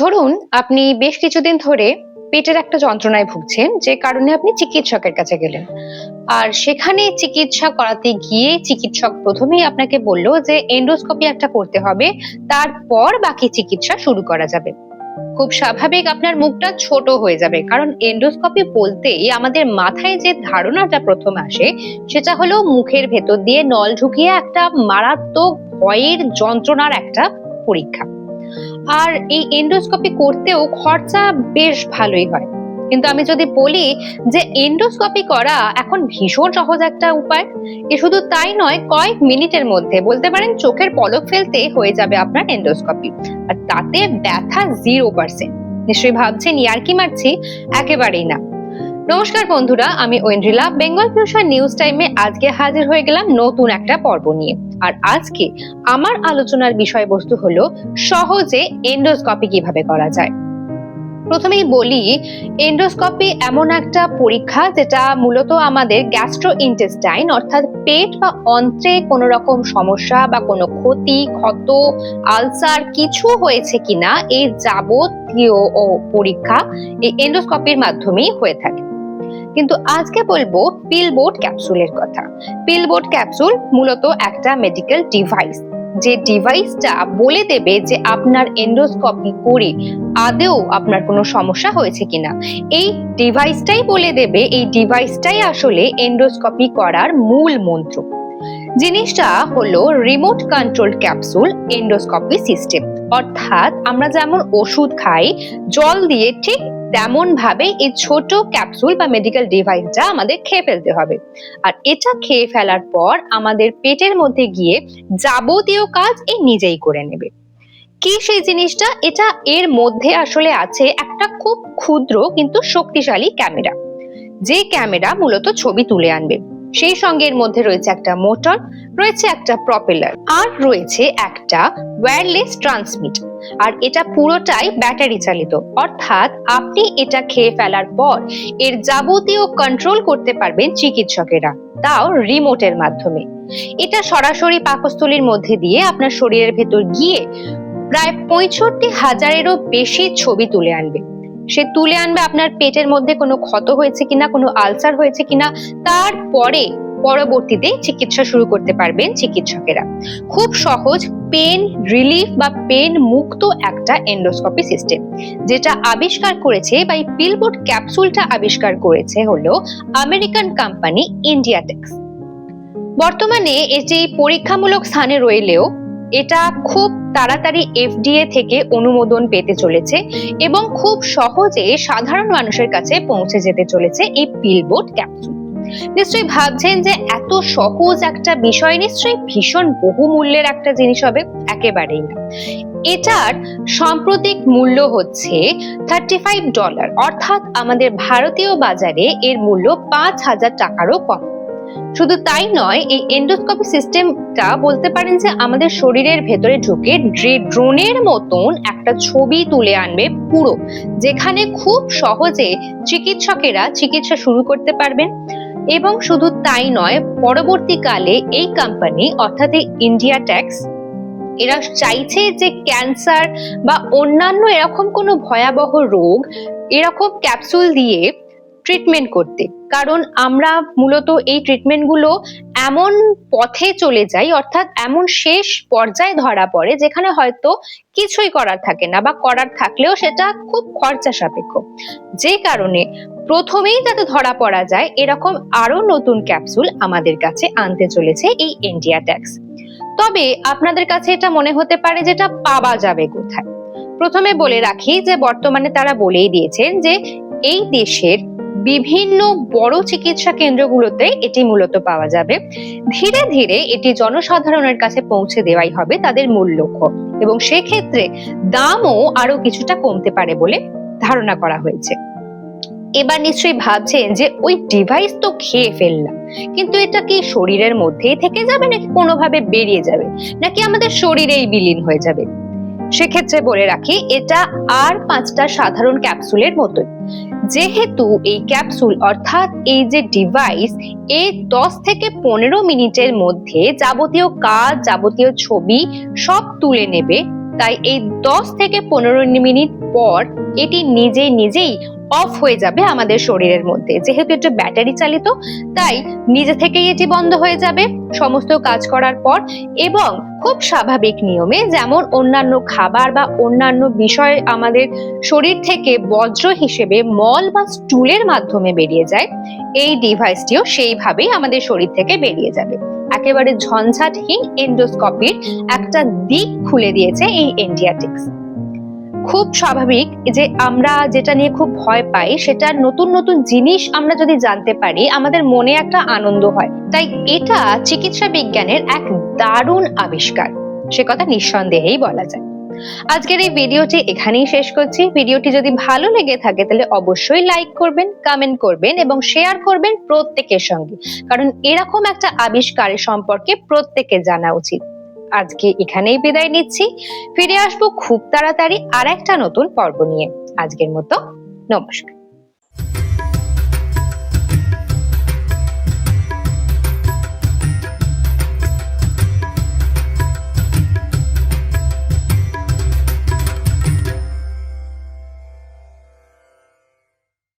ধরুন, আপনি বেশ কিছুদিন ধরে পেটের একটা যন্ত্রণায় ভুগছেন, যে কারণে আপনি চিকিৎসকের কাছে গেলেন। আর সেখানে চিকিৎসা করাতে গিয়ে চিকিৎসক প্রথমেই আপনাকে বলল যে এন্ডোস্কোপি একটা করতে হবে, তারপর বাকি চিকিৎসা শুরু করা যাবে। খুব স্বাভাবিক আপনার মুখটা ছোট হয়ে যাবে, কারণ এন্ডোস্কোপি বলতেই আমাদের মাথায় যে ধারণাটা প্রথম আসে, সেটা হলো মুখের ভেতর দিয়ে নল ঢুকিয়ে একটা মারাত্মক ভয়ের যন্ত্রণার একটা পরীক্ষা। আর এই এন্ডোস্কোপি করতেও খরচা বেশ ভালোই হয়। কিন্তু আমি যদি বলি যে এন্ডোস্কোপি করা এখন ভীষণ সহজ একটা উপায়। এ শুধু তাই নয়, কয়েক মিনিটের মধ্যে, বলতে পারেন চোখের পলক ফেলতে হয়ে যাবে আপনার এন্ডোস্কোপি আর তাতে ব্যথা জিরো পার্সেন্ট নিশ্চয়ই ভাবছেন, ইয়ার কি মারছি? একেবারেই না। নমস্কার বন্ধুরা, আমি ঐন্দ্রিলা, বেঙ্গল ফিউশন নিউজ টাইমে আজকে হাজির হয়ে গেলাম নতুন একটা পর্ব নিয়ে। আর আজকে আমার আলোচনার বিষয়বস্তু হলো সহজে এন্ডোস্কোপি কীভাবে করা যায়। প্রথমেই বলি এন্ডোস্কোপি এমন একটা পরীক্ষা যেটা মূলত আমাদের গ্যাস্ট্রো ইন্টেস্টাইন অর্থাৎ পেট বা অন্ত্রে কোনো রকম সমস্যা বা কোনো ক্ষতি, ক্ষত, আলসার কিছু হয়েছে কিনা এই যাবতীয় পরীক্ষা এই এন্ডোস্কোপির মাধ্যমেই হয়ে থাকে। কিন্তু আজকে বলব পিলবোর্ড ক্যাপসুলের কথা। পিলবোর্ড ক্যাপসুল মূলত একটা মেডিকেল ডিভাইস যে ডিভাইসটা বলে দেবে যে আপনার এন্ডোস্কোপি করে আদেও আপনার কোনো সমস্যা হয়েছে কিনা। এই ডিভাইসটাই বলে দেবে, এই ডিভাইসটাই আসলে এন্ডোস্কোপি করার মূল মন্ত্র। জিনিসটা হলো remote control capsule endoscopy system অর্থাৎ আমরা যেমন ওষুধ খাই, জল দিয়ে ঠিক তেমন ভাবে এই ছোট ক্যাপসুল বা মেডিকেল ডিভাইসটা আমাদের খেয়ে ফেলতে হবে। আর এটা খেয়ে ফেলার পর আমাদের পেটের মধ্যে গিয়ে যাবতীয় কাজ এই নিজেই করে নেবে। কি সেই জিনিসটা? এটা এর মধ্যে আসলে আছে একটা খুব ক্ষুদ্র কিন্তু শক্তিশালী ক্যামেরা। যে ক্যামেরা মূলত ছবি তুলে আনবে। সেই সঙ্গে এর মধ্যে রয়েছে একটা মোটর, রয়েছে একটা প্রপেলার আর রয়েছে একটা ওয়্যারলেস ট্রান্সমিটার আর এটা পুরোটাই ব্যাটারি চালিত। অর্থাৎ আপনি এটা খেয়ে ফেলার পর এর যাবতীয় কন্ট্রোল করতে পারবেন চিকিৎসকেরা, তাও রিমোটের মাধ্যমে। এটা সরাসরি পাকস্থলীর মধ্যে দিয়ে আপনার শরীরের ভেতর গিয়ে প্রায় পঁয়ষট্টি হাজারেরও বেশি ছবি তুলে আনবে। সে তুলে আনবে আপনার পেটের মধ্যে কোনো ক্ষত হয়েছে কিনা, কোনো আলসার হয়েছে কিনা, তারপরে পরবর্তীতে চিকিৎসা শুরু করতে পারবেন চিকিৎসকেরা। খুব সহজ পেন রিলিফ বা পেন মুক্ত একটা এন্ডোস্কোপি সিস্টেম যেটা আবিষ্কার করেছে বা এই পিলবোর্ড ক্যাপসুলটা আবিষ্কার করেছে হলো আমেরিকান কোম্পানি ইন্ডিয়াটেক্স বর্তমানে এটি পরীক্ষামূলক স্থানে রইলেও এটা খুব তাড়াতাড়ি এফডিএ থেকে অনুমোদন পেতে চলেছে এবং খুব সহজে সাধারণ মানুষের কাছে পৌঁছে যেতে চলেছে এই পিলবোর্ড ক্যাপসুল নিশ্চয়ই ভাবছেন যে এত সহজ একটা বিষয় নিশ্চয়ই ভীষণ বহুমূল্যের একটা জিনিস হবে, একেবারেই না। এটার সাম্প্রতিক মূল্য হচ্ছে থার্টি ফাইভ ডলার অর্থাৎ আমাদের ভারতীয় বাজারে এর মূল্য পাঁচ হাজার টাকারও কম। শুধু তাই নয়, এই এন্ডোস্কোপি সিস্টেমটা বলতে পারেন যে আমাদের শরীরের ভেতরে ঢুকে ড্রোনের মতন একটা ছবি তুলে আনবে পুরো, যেখানে খুব সহজে চিকিৎসকেরা চিকিৎসা শুরু করতে পারবেন। এবং শুধু তাই নয়, পরবর্তীকালে এই কোম্পানি অর্থাৎ ইন্ডিয়া ট্যাক্স এরা চাইছে যে ক্যান্সার বা অন্যান্য এরকম কোনো ভয়াবহ রোগ এরকম ক্যাপসুল দিয়ে ট্রিটমেন্ট করতে। কারণ আমরা মূলত এই ট্রিটমেন্টগুলো এমন পথে চলে যাই, অর্থাৎ এমন শেষ পর্যায়ে ধরা পড়ে, যেখানে হয়তো কিছুই করার থাকে না বা করার থাকলেও সেটা খুব খরচা সাপেক্ষ। যে কারণে প্রথমেই যাতে ধরা পড়া যায়, এরকম আরও নতুন ক্যাপসুল আমাদের কাছে আনতে চলেছে এই ইন্ডিয়া ট্যাক্স তবে আপনাদের কাছে এটা মনে হতে পারে যেটা পাওয়া যাবে কোথায়? প্রথমে বলে রাখি যে বর্তমানে তারা বলেই দিয়েছেন যে এই দেশের বিভিন্ন বড় চিকিৎসা কেন্দ্রগুলোতে এটি মূলত পাওয়া যাবে। ধীরে ধীরে এটি জনসাধারণের কাছে পৌঁছে দেওয়াই হবে তাদের মূল লক্ষ্য। এবং সেক্ষেত্রে দামও আরও কিছুটা কমতে পারে বলে ধারণা করা হয়েছে। এবার নিশ্চয়ই ভাবছেন যে ওই ডিভাইস তো খেয়ে ফেললাম। কিন্তু এটা কি শরীরের মধ্যেই থেকে যাবে নাকি কোনোভাবে বেরিয়ে যাবে? নাকি আমাদের শরীরেই বিলীন হয়ে যাবে? সেক্ষেত্রে বলে রাখি, এটা আর পাঁচটা সাধারণ ক্যাপসুলের মতোই। যেহেতু এই ক্যাপসুল, অর্থাৎ এই যে ডিভাইস, এ দশ থেকে পনেরো মিনিটের মধ্যে যাবতীয় কাজ, যাবতীয় ছবি সব তুলে নেবে। তাই এই দশ থেকে পনেরো মিনিট পর এটি নিজে নিজেই অফ হয়ে যাবে আমাদের শরীরের মধ্যে। যেহেতু এটা ব্যাটারি চালিত, তাই নিজে থেকেই এটি বন্ধ হয়ে যাবে সমস্ত কাজ করার পর এবং খুব স্বাভাবিক নিয়মে যেমন অন্যান্য খাবার বা অন্যান্য বিষয় আমাদের শরীর থেকে বজ্র হিসেবে মল বা স্টুলের মাধ্যমে বেরিয়ে যায়, এই ডিভাইসটিও সেইভাবেই আমাদের শরীর থেকে বেরিয়ে যাবে। একেবারে ঝঞ্ঝাটহীন এন্ডোস্কপির একটা দিক খুলে দিয়েছে এই এন্ডিয়াটিক্স খুব স্বাভাবিক যে আমরা যেটা নিয়ে খুব ভয় পাই, সেটা নতুন নতুন জিনিস আমরা যদি জানতে পারি, আমাদের মনে একটা আনন্দ হয়। তাই এটা চিকিৎসা বিজ্ঞানের এক দারুণ আবিষ্কার। সে কথা নিঃসন্দেহেই বলা যায়। আজকের এই ভিডিওটি এখানেই শেষ করছি। ভিডিওটি যদি ভালো লেগে থাকে, তাহলে অবশ্যই লাইক করবেন, কমেন্ট করবেন এবং শেয়ার করবেন প্রত্যেকের সঙ্গে। কারণ এরকম একটা আবিষ্কারের সম্পর্কে প্রত্যেকে জানা উচিত। আজকে এখানেই বিদায় নিচ্ছি। ফিরে আসব খুব তাড়াতাড়ি আর একটা নতুন পর্ব নিয়ে। আজকের মতো নমস্কার।